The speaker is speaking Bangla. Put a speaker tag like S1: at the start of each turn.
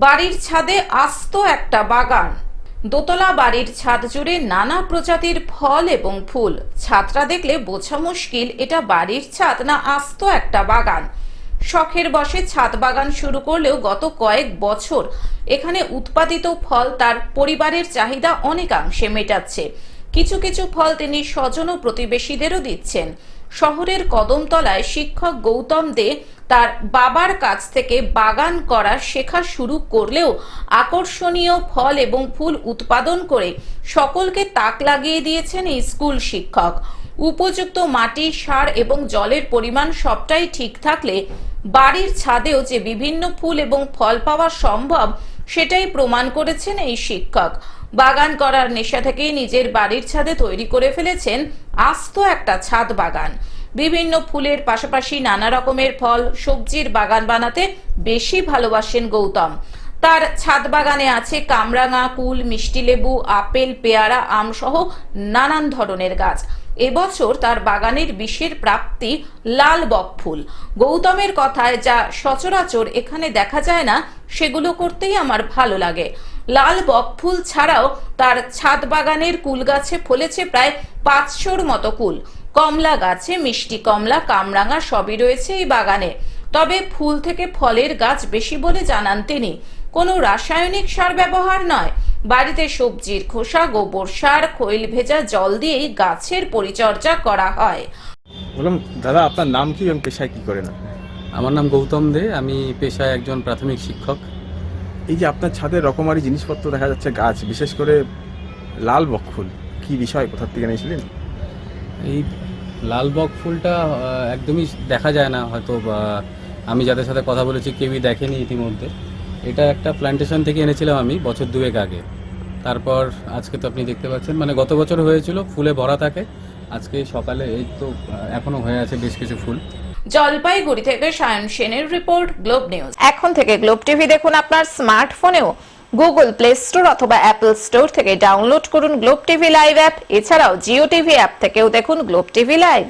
S1: বাড়ির ছাদে আস্ত একটা বাগান। দোতলা বাড়ির ছাদ জুড়ে নানা প্রজাতির ফল এবং ফুল। ছাদটা দেখলে বোঝা মুশকিল, এটা বাড়ির ছাদ না আস্ত একটা বাগান। শখের বসে ছাদ বাগান শুরু করলেও গত কয়েক বছর এখানে উৎপাদিত ফল তার পরিবারের চাহিদা অনেকাংশে মেটাচ্ছে। কিছু কিছু ফল তিনি স্বজন ও প্রতিবেশীদেরও দিচ্ছেন। শহরের কদমতলায় শিক্ষক গৌতম দে তার বাবার কাছ থেকে বাগান করা শেখা শুরু করলেও আকর্ষণীয় ফল এবং ফুল উৎপাদন করে সকলকে তাক লাগিয়ে দিয়েছেন এই স্কুল শিক্ষক। উপযুক্ত মাটি, সার এবং জলের পরিমাণ সবটাই ঠিক থাকলে বাড়ির ছাদেও যে বিভিন্ন ফুল এবং ফল পাওয়া সম্ভব সেটাই প্রমাণ করেছেন এই শিক্ষক। বাগান করার নেশা থেকেই নিজের বাড়ির ছাদে তৈরি করে ফেলেছেন আস্ত একটা ছাদ বাগান। বিভিন্ন ফুলের পাশাপাশি নানা রকমের ফল, সবজির বাগান বানাতে বেশি ভালোবাসেন গৌতম। তার ছাদ বাগানে আছে কামরাঙা, কুল, মিষ্টি লেবু, আপেল, পেয়ারা আম সহ নানান ধরনের গাছ। এবছর তার বাগানের বিষের প্রাপ্তি লাল বক ফুল। গৌতমের কথায় যা সচরাচর এখানে দেখা যায় না, সেগুলো করতেই আমার ভালো লাগে। লাল বক ফুল ছাড়াও তার ছাদ বাগানের কুল গাছে ফলেছে প্রায় পাঁচশোর মতো কুল। কমলা গাছে মিষ্টি কমলা, কামরাঙা সবই রয়েছে এই বাগানে। তবে ফুল থেকে ফলের গাছ বেশি বলে জানান তিনি। কোনো রাসায়নিক সার ব্যবহার নয়। বাড়িতে সবজির খোসা গোবর সার খৈল ভেজা জল দিয়েই গাছের পরিচর্যা করা হয়।
S2: বললাম দাদা আপনার নাম কি? এবং পেশায় কি করেন?
S3: আমার নাম গৌতম দে। আমি পেশায় একজন প্রাথমিক শিক্ষক।
S2: এই যে আপনার ছাদের রকমারি জিনিসপত্র দেখা যাচ্ছে গাছ বিশেষ করে লাল বকফুল কি বিষয়? কোথার থেকে নিয়েছিলেন
S3: এই লালবক ফুলটা একদমই দেখা যায় না। হয়তো আমি যাদের সাথে কথা বলেছি কেউই দেখেনি ইতিমধ্যে। এটা একটা প্ল্যান্টেশন থেকে এনেছিলাম আমি, বছর দুয়েক আগে। তারপর আজকে তো আপনি দেখতে পাচ্ছেন মানে গত বছর হয়েছিল ফুলে ভরা থাকে, আজকে সকালে এই তো এখনও হয়ে আছে বেশ কিছু ফুল।
S1: জলপাইগুড়ি থেকে সায়ন সেনের রিপোর্ট গ্লোব নিউজ এখন থেকে গ্লোব টিভি দেখুন আপনার স্মার্টফোনেও গুগল প্লে স্টোর অথবা অ্যাপল স্টোর থেকে ডাউনলোড করুন গ্লোব টিভি লাইভ অ্যাপ এছাড়াও জিও টিভি অ্যাপ থেকেও দেখুন গ্লোব টিভি লাইভ